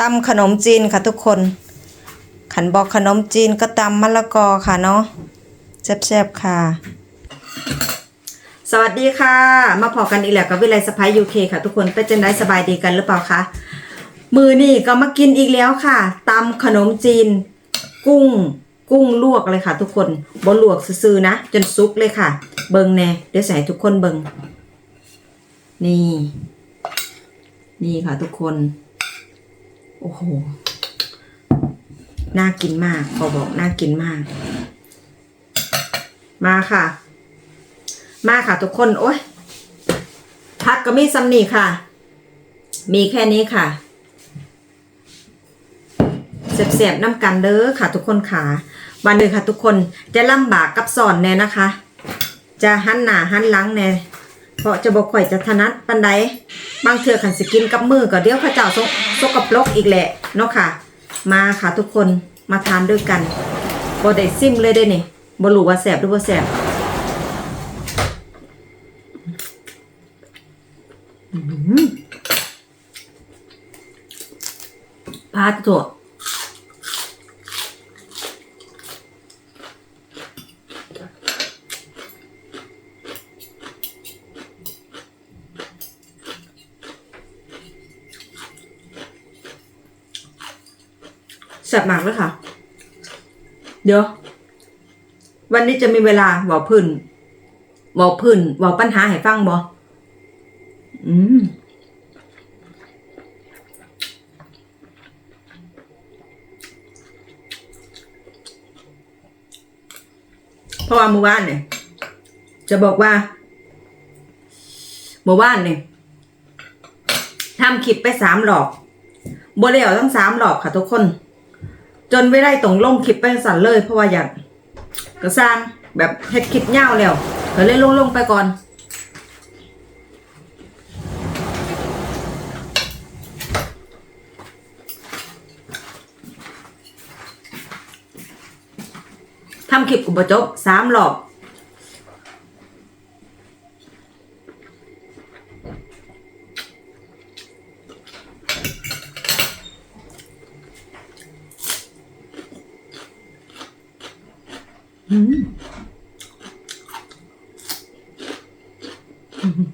ตำขนมจีนค่ะทุกคน ขันบอกขนมจีนก็ตำมะละกอค่ะเนาะแซ่บๆค่ะ สวัสดีค่ะ มาพอกันอีกแล้วกับวิไลสไปยูเคค่ะทุกคนเป็นจังไดสบายดีกันหรือเปล่าคะมือนี่ก็มากินอีกแล้วค่ะตำขนมจีน กุ้ง กุ้งลวกเลยค่ะ ทุกคนบ่ลวกซื่อๆนะ จนซุกเลยค่ะ เบิงแน่เดี๋ยวใส่ทุกคนเบิงนี่ นี่ค่ะทุกคน โอ้โห น่ากินมากขอบอกน่ากินมาก มาค่ะ มาค่ะทุกคน โอ้ยพักก็มีซัมนี่ค่ะ มีแค่นี้ค่ะเสียบๆน้ำกันเด้อค่ะ ทุกคนค่ะวันนี้ค่ะ ทุกคนจะลำบากกับสอนแน่นะคะ จะหันหน้าหันหลังแน่ เพราะจะบอกข่อยจะถนัดปันใดบางเทื่อขันสกินกับมือก็เดี๋ยวข้าเจ้าสกสกปรกอีกแหละเนาะค่ะ มาค่ะทุกคนมาทานด้วยกันบ่ได้ซิมเลยได้นี่บ่รู้ว่าแสบหรือบ่าแสบพาตัว แซ่บมากเลยค่ะ เดี๋ยว วันนี้จะมีเวลาบอกพื้นบอกพื้นบอกปัญหาให้ฟังบออืมเพราะว่าเมื่อวานเนี่ย จะบอกว่าเมื่อวานเนี่ยทำคลิปไปสามหลอกบริเอาทั้งสามหลอกค่ะทุกคน จนไม่ได้ตรงลงคลิปไปสั่นเลย เพราะว่าอยากก็สร้างแบบเฮ็ดคลิปเง่าแล้วก็เลยลงลงไปก่อน ทำคลิปกุบจบสามรอบ อืมอืม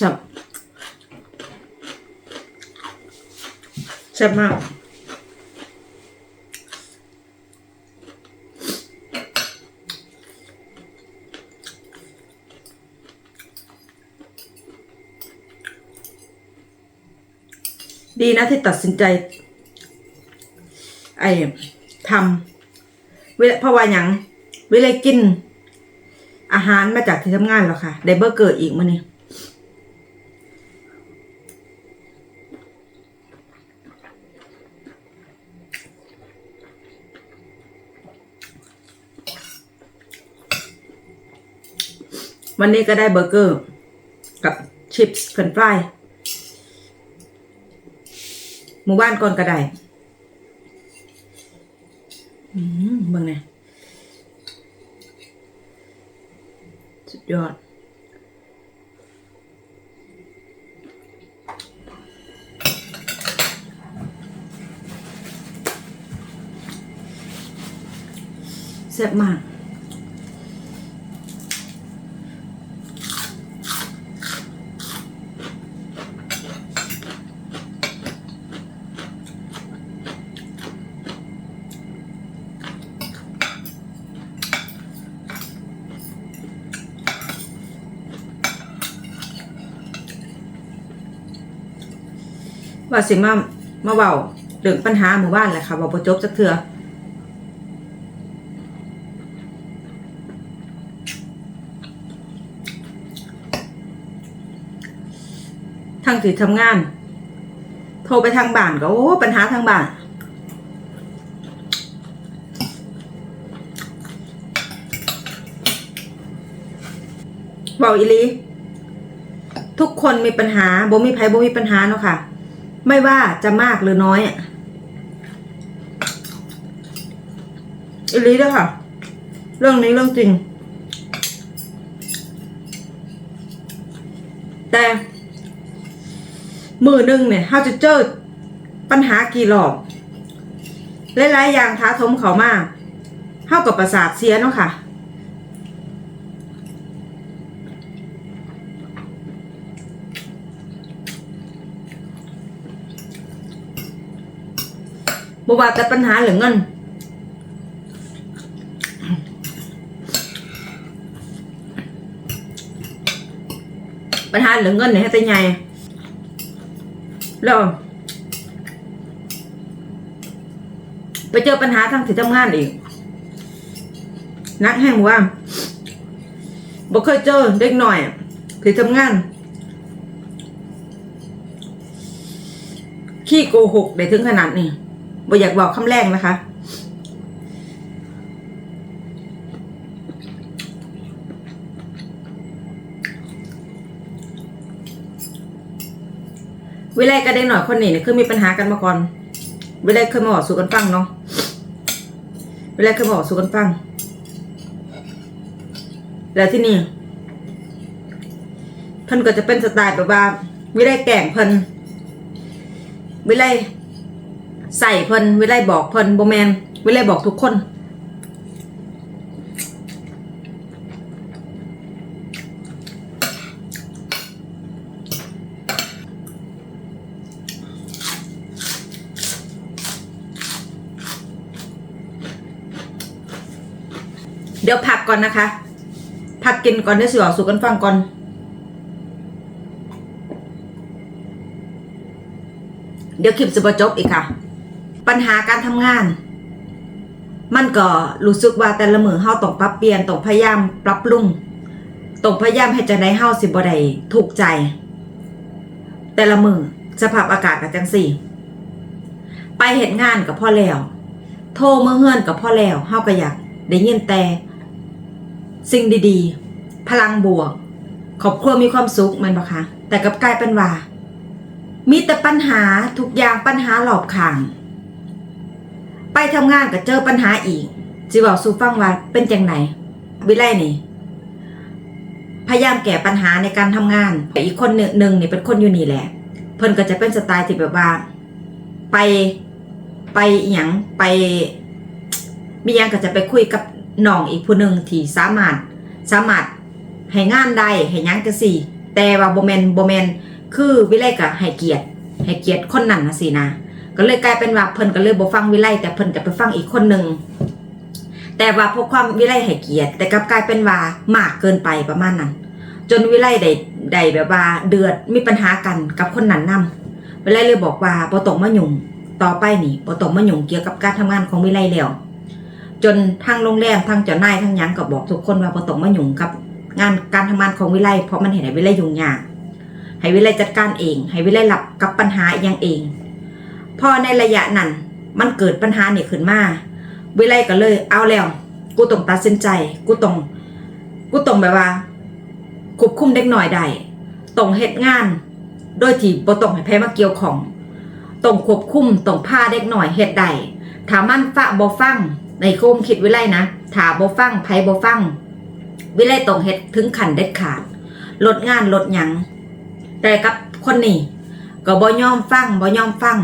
จับ แซ่บมาก ดีนะที่ตัดสินใจ ไอ้ทำเวลาเพราะว่าอย่างเวลากิน อาหารมาจากที่ทำงานแล้วค่ะได้เบอร์เกอร์อีกมาเนี่ยวันนี้ก็ได้เบอร์เกอร์ กับชิปส์เฟรนฟราย มู่บ้านก่อนก็ได้อืมเบิ่งไงสุดยอด แซ่บมาก ว่าสิมามาเว้าเรื่องปัญหาหมู่บ้านแหละค่ะว่าบ่จบจักเทื่อทางที่ทำงาน โทรไปทางบ้านก็โอ้ปัญหาทางบ้านเบาอีลีทุกคนมีปัญหาบ่มีไผบ่มีปัญหาเนาะค่ะ ไม่ว่าจะมากหรือน้อยอะอีหลีด้อค่ะ เรื่องนี้เรื่องจริง แต่มือหนึ่งเนี่ยเขาจะเจอปัญหากี่รอบหลายๆอย่างท้าทมเขามากเท่ากับประสาทเสียเนาะค่ะ บว่าแต่ปัญหาเหลืองเงินปัญหาเหลืองเงินเนี่ยให้แต่ใหญ่แล้วไปเจอปัญหาทางที่ทำงานอีก นักแห่งว่าบ่เคยเจอเด็กหน่อยที่ทำงาน ขี้โกหกได้ถึงขนาดนี้ บ่อยากบอกคำแรกนะคะ วิไลกับเด็กหน่อยคนนี้เนี่ยคือมีปัญหากันมาก่อน วิไลเคยมาบอกสู่กันฟังเนาะ วิไลเคยมาบอกสู่กันฟัง แล้วที่นี่เพิ่นก็จะเป็นสไตล์แบบว่าวิไลแกล้งเพิ่นวิไล ใส่เพิ่นวิไลบอกเพิ่นโบแมนวิไลบอกทุกคนเดี๋ยวพักก่อนนะคะพักกินก่อนเดี๋ยวสิบอกสู่กันฟังก่อน เดี๋ยวคลิปจะบจบอีกค่ะ ปัญหาการทำงาน มันก็รู้สึกว่าแต่ละมือเฮาต้องปรับเปลี่ยนต้องพยายามปรับปรุงต้องพยายามให้จะได้เฮาสิบ่ได้ถูกใจ แต่ละมือสภาพอากาศกับจังสี่ ไปเห็นงานกับพ่อแล้ว โทรมือเฮือนกับพ่อแล้วเฮาก็อยากได้ยินแต่สิ่งดีๆ พลังบวกครอบครัวมีความสุขมันปะคะแต่กับกลายเป็นว่ามีแต่ปัญหาทุกอย่างปัญหาหลอบข่าง ไปทำงานก็เจอปัญหาอีกจิบอกสู่ฟังว่าเป็นจังไหนวิไลนี่ พยายามแก้ปัญหาในการทำงานแต่อีกคนหนึ่งหนึ่งนี่เป็นคนอยู่นี่แหละ เพิ่นก็จะเป็นสไตล์ที่แบบว่า ไปไปอย่างไปมียังก็จะไปคุยกับน้องอีกผู้หนึ่งที่สามารถสามารถให้งานได้ให้ยังก็สิแต่ว่าโบแมนโบแมนคือวิไลก็ให้เกียรติให้เกียรติคนนั้นนะสินะ ก็เลยกลายเป็นว่าเพิ่นก็เลยบ่ฟังวิไลแต่เพิ่นจะไปฟังอีกคนหนึ่งแต่ว่าพวกความวิไลให้เกียรติ แต่กลับกลายเป็นว่ามากเกินไปประมาณนั้น จนวิไลได้ได้แบบว่าเดือดมีปัญหากันกับคนนั้นนํวิไลเลยบอกว่าบ่ต้องมายุ่งต่อไปนี่บ่ต้องมายุ่งเกี่ยวกับการทำงานของวิไลแล้วจนทางโรงแรมทางเจ้านายทางยังก็บอกทุกคนว่าบ่ต้องมายุ่งกับ งานการทำงานของวิไลเพราะมันเห็นให้วิไลยุ่งยากให้วิไลจัดการเอง ให้วิไลรับกับปัญหาอหยังเอง พอในระยะนั้นมันเกิดปัญหานี่ขึ้นมาวิไลก็เลย เอาแล้ว กูต้องตัดสินใจ กูต้องกูต้องแบบว่าควบคุมเด็กหน่อยได้ต้องเฮ็ดงาน โดยที่บ่ต้องให้ไผมาเกี่ยวของต้องควบคุมต้องพาเด็กหน่อยเฮ็ดได้ถ้ามันฟะบ่ฟัง ในโคมคิดวิไลนะถ้าบ่ฟังไผบ่ฟัง วิไลต้องเฮ็ดถึงขันเด็ดขาด ลดงานลดหยังแต่กับคนนี้ก็บ่ยอมฟังบ่ยอมฟัง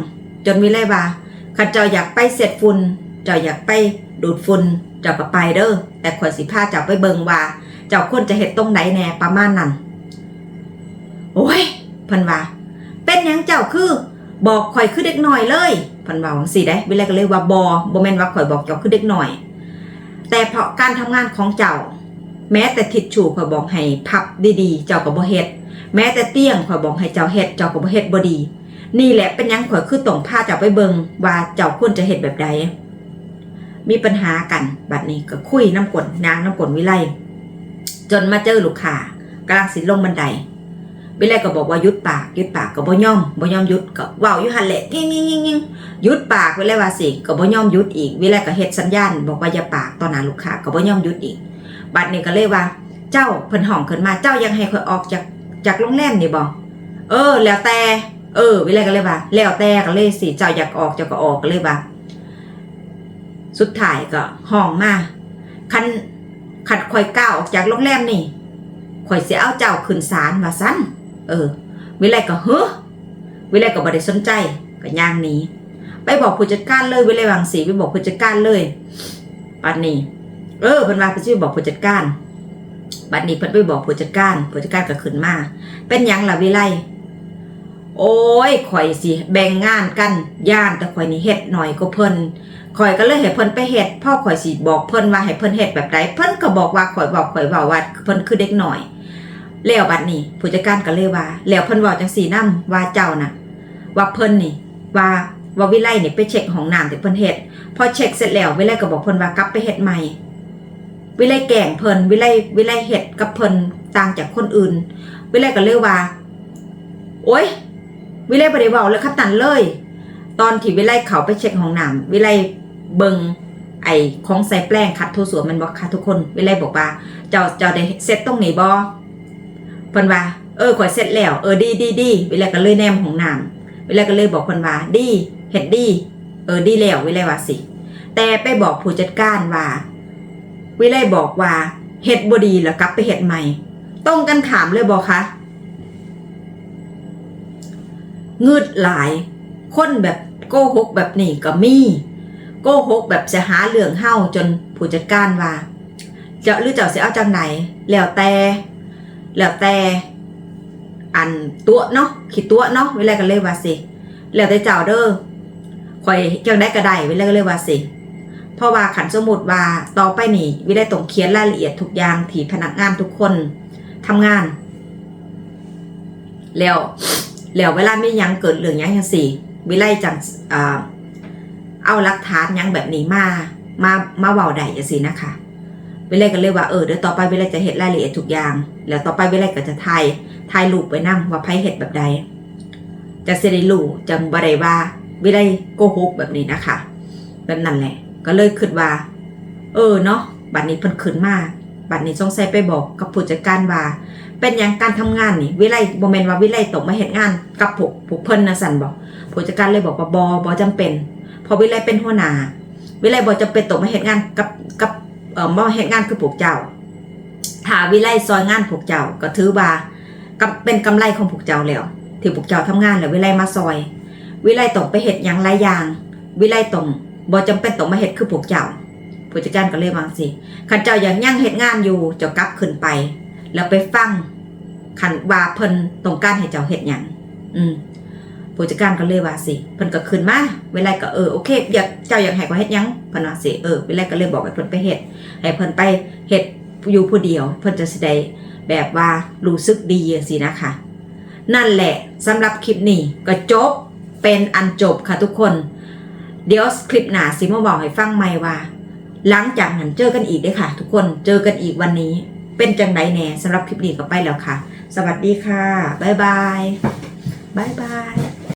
จนวิไลว่าข้าเจ้าอยากไปเสร็จฝุ่นเจ้าอยากไปดูดฝุ่นเจ้าก็ไปเด้อแต่ข่อยสิพาเจ้าไปเบิงว่า เจ้าควรจะเฮ็ดตรงไหนแน่ประมาณนั้นโอ้ยพิ่นว่าเป็นยังเจ้าคือ บอกข่อยคือเด็กหน้อยเลยพิ่นว่าจังซี่เด้วิไลก็เลยว่าบ่บ่แมนว่าข่อยบอกเจ้าคือเด็กหน้อย แต่เพราะการทำงานของเจ้า แม้แต่ทิชชู่ข่อยบอกให้พับดีๆ เจ้าก็บ่เฮ็ดแม้แต่เตียงข่อยบอกให้เจ้าเฮ็ดเจ้าก็บ่เฮ็ดบ่ดี นี่แหละเป็นยังข่อยคือต้องพาเจ้าไปเบิงว่าเจ้าควรจะเฮ็ดแบบใด มีปัญหากันบัดนี้ก็คุยน้ำกลนางน้ำกลวิไลจนมาเจอลูกค้ากำลังสิลงบันไดวิไลก็บอกว่ายุดปากยุดปากก็บ่ยอมบ่ยอมยุดก็ว้าอยู่หันแหละงิงงิงงิงงิงยุดปากวิไลว่าสิก็บ่ยอมยุดอีกวิไลก็เฮ็ดสัญญาณ บอกว่าอย่าปากต่อหน้าลูกค้าก็บ่ยอมยุดอีก บัดนี้ก็เลยว่า เจ้าเพิ่นห้องขึ้นมาเจ้ายังให้ข่อยออกจากจากโรงแรมนี่บ่เออ แล้วแต่ เออวิไลก็เลยว่าแล้วแต่ก็เลยสิเจ้าอยากออกเจ้าก็ออกก็เลยว่าสุดท้ายก็ห้องมาคันขัดข่อยก้าวออกจากโรงแรมนี่ข่อยเสิเอาเจ้าขึ้นศาลว่าซั่นเออ วิไลก็เฮ้อวิไลก็บ่ได้สนใจก็ย่างหนีไปบอกผู้จัดการเลยวิไลวางสีไปบอกผู้จัดการเลยปัดนี้ เออเพิ่นว่าไปสิไปบอกผู้จัดการบัดนี้เพิ่นไปบอกผู้จัดการผู้จัดการก็ขึ้นมา เป็นหยังล่ะวิไล โอ้ยข่อยสิแบ่งงานกันย่านแต่ข่อยนี่เฮ็ดหน่อยก็เพิ่นข่อยก็เลยให้เพิ่นไปเฮ็ดพ่อข่อยสิบอกเพิ่นว่าให้เพิ่นเฮ็ดแบบใดเพิ่นก็บอกว่าข่อยบอกข่อยว้าว่าเพิ่นคือเด็กหน่อยแล้วบัดนี้ผู้จัดการก็เลยว่าแล้วเพิ่นเว้าจังซี่นํว่าเจ้าน่ะ ว่าเพิ่นนี่ว่าว่าวิไลนี่ไปเช็คห้องน้ำที่เพิ่นเฮ็ดพอเช็คเสร็จแล้ววิไลก็บอกเพิ่นว่ากลับไปเฮ็ดใหม่ วิไลแกล้งเพิ่นวิไลวิไลเฮ็ดกับเพิ่นต่างจากคนอื่น วิไลก็เลยว่า โอ๊ย วิไลบ่ได้เว้าเลยครับตันเลย ตอนที่วิไลเขาไปเช็คห้องน้ำวิไลเบิงไอ้ของใส่แป้งขัดทูสวนมันบอกค่ะทุกคนวิไลบอกว่าเจ้าเจ้าได้เซ็ตตรงไหนบ่เพิ่นว่าเออข่อยเสร็จแล้วเออดีดีดีวิไลก็เลยแนมห้องน้ำวิไลก็เลยบอกเพิ่นว่าดีเฮ็ดดีเออดีแล้ววิไลว่าสิ แต่ไปบอกผู้จัดการว่า วิไลบอกว่าเฮ็ดบดีแล้วกลับไปเฮ็ดใหม่ตรงกันขามเลยบอกคะ งืดหลาย คนแบบโกหกแบบนี้ก็มีโกหกแบบจะหาเรื่องเฮ้าจนผู้จัดการว่าเจ้าหรือเจ้าสิเอาจังไหน แล้วแต่แล้วแต่อันตัวเนาะคิดตัวเนาะเวลาก็เลยว่าสิแล้วแต่เจ้าเด้อข่อยจังได้ก็ได้เวลาก็เลยว่าสิเพราะว่าขันสมมุติว่าต่อไปนี่วิได้ต้องเขียนรายละเอียดทุกอย่างที่พนักงานทุกคนทำงาน แล้ว แล้วเวลาไมีหยังเกิดเรื่องยังจังสี่วิไลจังเอาลักฐานยังแบบนี้มามามาเว้าได้จังซี่นะคะวิไลก็เลยว่าเออเดี๋ยวต่อไปวิไลจะเฮ็ดรายละเอียดทุกอย่าง แล้วต่อไปวิไลก็จะถ่ายถ่ายรูปไว้นํว่าไผเฮ็ดแบบใดจะเสิได้รู้จังบ่ได้ว่าวิไลโกหกแบบนี้นะคะแบบนั้นแหละ ก็เลยคิดว่า เออเนาะบัดนี้เพิ่นขึ้นมาบัดนี้สงสัยไปบอกกับผู้จัดการว่า เป็นอย่างการทำงานนี่ วิไลบ่แม่นว่าวิไลตกมาเฮ็ดงานกับพวกพวกเพิ่นนะสันบอกผู้จัดการเลยบอกว่าบ่บ่จำเป็น พอวิไลเป็นหัวหน้าวิไลบ่จำเป็นตกมาเฮ็ดงานกับกับเอ่อมาเฮ็ดงานคือพวกเจ้าถ้าวิไลซอยงานพวกเจ้าก็ถือว่ากับเป็นกำไรของพวกเจ้าแล้วที่พวกเจ้าทำงานแล้ววิไลมาซอย วิไลต้องไปเฮ็ดหยังหลายอย่าง วิไลต้องบ่จำเป็นต้องมาเฮ็ดคือพวกเจ้าผู้จัดการก็เลยว่าสิคันเจ้ายังยั่งเฮ็ดงานอยู่จ้ากลับขึ้นไป แล้วไปฟังขันว่าเพิ่นต้องการให้เจ้าเฮ็ดหยังอืมผู้จัดการก็เลยว่าสิเพิ่นก็ขึ้นมาเวลาก็เออโอเคอยากเจ้าอยากให้ก็เฮ็ดหยังเพิ่นว่าสิเออเวลาก็เลยบอกให้เพิ่นไปเฮ็ดให้เพิ่นไปเฮ็ดอยู่ผู้เดียว เพิ่นจะสิได้แบบว่ารู้สึกดีสินะคะ นั่นแหละสำหรับคลิปนี้ก็จบเป็นอันจบค่ะทุกคน เดี๋ยวคลิปหน้าสิมาบอกให้ฟังใหม่ว่า หลังจากนั้นเจอกันอีกเด้ค่ะ ทุกคนเจอกันอีกวันนี้ เป็นจังไดแน่สำหรับคลิปนี้ก็ไปแล้วค่ะ สวัสดีค่ะ บ๊ายบาย บ๊ายบาย